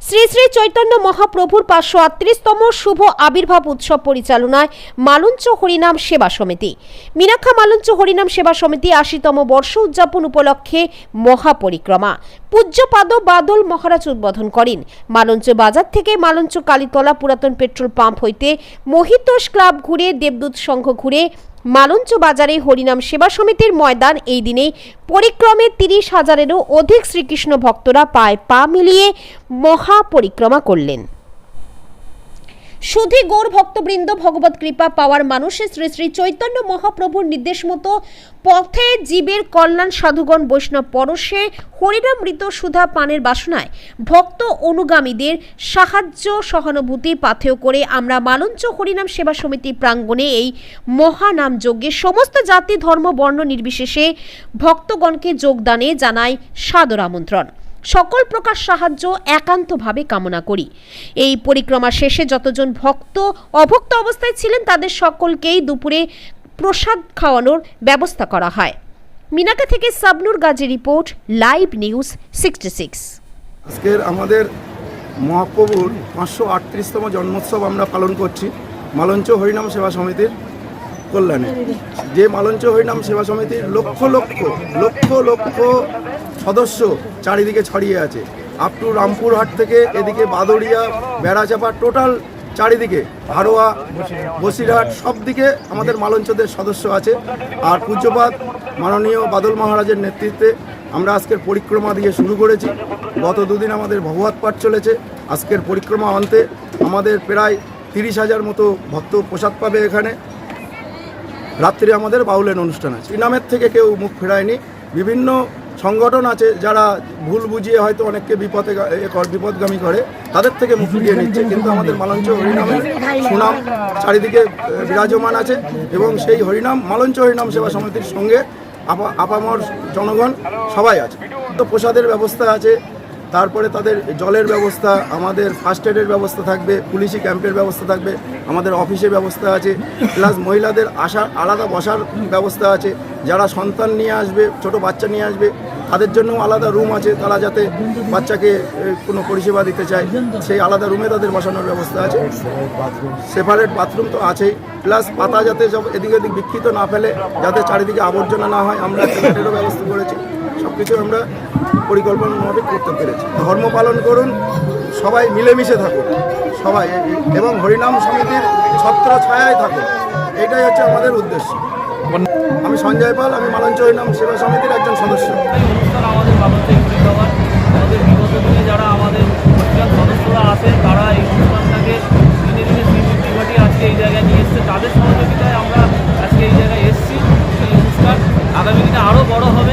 শ্রী শ্রী চৈতন্য মহাপ্রভুর পাঁচশো আটত্রিশতম শুভ আবির্ভাব উৎসব পরিচালনায় মালঞ্চ হরিনাম সেবা সমিতি। মীনাক্ষা মালঞ্চ হরিনাম সেবা সমিতি আশিতম বর্ষ উদযাপন উপলক্ষে মহাপরিক্রমা। পূজ্যপাদ বাদল মহারাজ উদ্বোধন করেন। মালঞ্চ বাজার থেকে মালঞ্চ কালীতলা পুরাতন পেট্রোল পাম্প হইতে মহিতোষ ক্লাব ঘুরে দেবদূত সংঘ ঘুরে মালঞ্চ বাজারে হরিনাম সেবা সমিতির ময়দান এই দিনে পরিক্রমে তিরিশ হাজারেরও অধিক শ্রীকৃষ্ণ ভক্তরা পায় পা মিলিয়ে মহাপরিক্রমা করলেন। সুধী গৌর ভক্তবৃন্দ ভগবত কৃপা পাওয়ার মানুষের শ্রী শ্রী চৈতন্য মহাপ্রভুর নির্দেশ মতো পথে জীবের কল্যাণ সাধুগণ বৈষ্ণব পরশে হরিনামৃত সুধা পানের বাসনায় ভক্ত অনুগামীদের সাহায্য সহানুভূতি পাথেয় করে আমরা মালঞ্চ হরিনাম সেবা সমিতি প্রাঙ্গণে এই মহানাম যজ্ঞে সমস্ত জাতি, ধর্ম, বর্ণ নির্বিশেষে ভক্তগণকে যোগদানে জানাই সাদর আমন্ত্রণ। সকল প্রকার সাহায্য একান্তভাবে কামনা করি। এই পরিক্রমা শেষে যতজন ভক্ত, অভক্ত অবস্থায় ছিলেন, তাদের সকলকেই দুপুরে প্রসাদ খাওয়ানোর ব্যবস্থা করা হয়। মিনাকা থেকে Sabnur Gazi report, live news sixty six. আজকের আমাদের মহাপ্রভুর পাঁচশো আটত্রিশতম জন্মোৎসব আমরা পালন করছি, মালঞ্চ হরিনাম সেবা সমিতির কল্যাণে। যে মালঞ্চ হরিনাম সেবা সমিতির লক্ষ লক্ষ লক্ষ লক্ষ সদস্য চারিদিকে ছড়িয়ে আছে। আপ টু রামপুরহাট থেকে এদিকে বাদড়িয়া, বেড়াচাপা টোটাল চারিদিকে হারোয়া বসিরহাট সব দিকে আমাদের মালঞ্চদের সদস্য আছে। আর পূজ্যপাত মাননীয় বাদল মহারাজের নেতৃত্বে আমরা আজকের পরিক্রমা দিয়ে শুরু করেছি। গত দুদিন আমাদের ভগবত পাঠ চলেছে। আজকের পরিক্রমা অন্তে আমাদের প্রায় তিরিশ হাজার মতো ভক্ত প্রসাদ পাবে এখানে। রাত্রে আমাদের বাউলের অনুষ্ঠান আছে। ইনামের থেকে কেউ মুখ ফেরায়নি। বিভিন্ন সংগঠন আছে যারা ভুল বুঝিয়ে হয়তো অনেককে বিপদে বিপদগামী করে, তাদের থেকে মুখ ফিরিয়ে নিচ্ছে। কিন্তু আমাদের মালঞ্চ হরিনামের সুনাম চারিদিকে বিরাজমান আছে এবং সেই হরিনাম, মালঞ্চ হরিনাম সেবা সমিতির সঙ্গে আপা আপামর জনগণ সবাই আছে। তো প্রসাদের ব্যবস্থা আছে, তারপরে তাদের জলের ব্যবস্থা, আমাদের ফার্স্ট এডের ব্যবস্থা থাকবে, পুলিশি ক্যাম্পের ব্যবস্থা থাকবে, আমাদের অফিসের ব্যবস্থা আছে, প্লাস মহিলাদের আসার, আলাদা বসার ব্যবস্থা আছে। যারা সন্তান নিয়ে আসবে, ছোট বাচ্চা নিয়ে আসবে তাদের জন্য আলাদা রুম আছে, তারা যাতে বাচ্চাকে কোনো পরিষেবা দিতে চায়, সেই আলাদা রুমে তাদের বসানোর ব্যবস্থা আছে। সেপারেট বাথরুম তো আছেই। প্লাস পাতা যাতে সব এদিক এদিক বিক্ষিত না ফেলে, যাতে চারিদিকে আবর্জনা না হয়, আমরা টয়লেটেরও ব্যবস্থা করেছি। সব কিছু আমরা পরিকল্পনা করতে পেরেছি। ধর্ম পালন করুন, সবাই মিলেমিশে থাকুন, সবাই। এবং হরিনাম সমিতির ছত্র ছায়ায় থাকুন। এটাই হচ্ছে আমাদের উদ্দেশ্য। আমি সঞ্জয় পাল আমি মালঞ্চয় নাম সেবা সমিতির একজন সদস্য। আমাদের যারা আমাদের তারা এই আজকে এই জায়গায় নিয়ে তাদের সহযোগিতায় আমরা আজকে এই জায়গায় এসছি। অনুষ্ঠান আগামী দিনে আরও বড় হবে।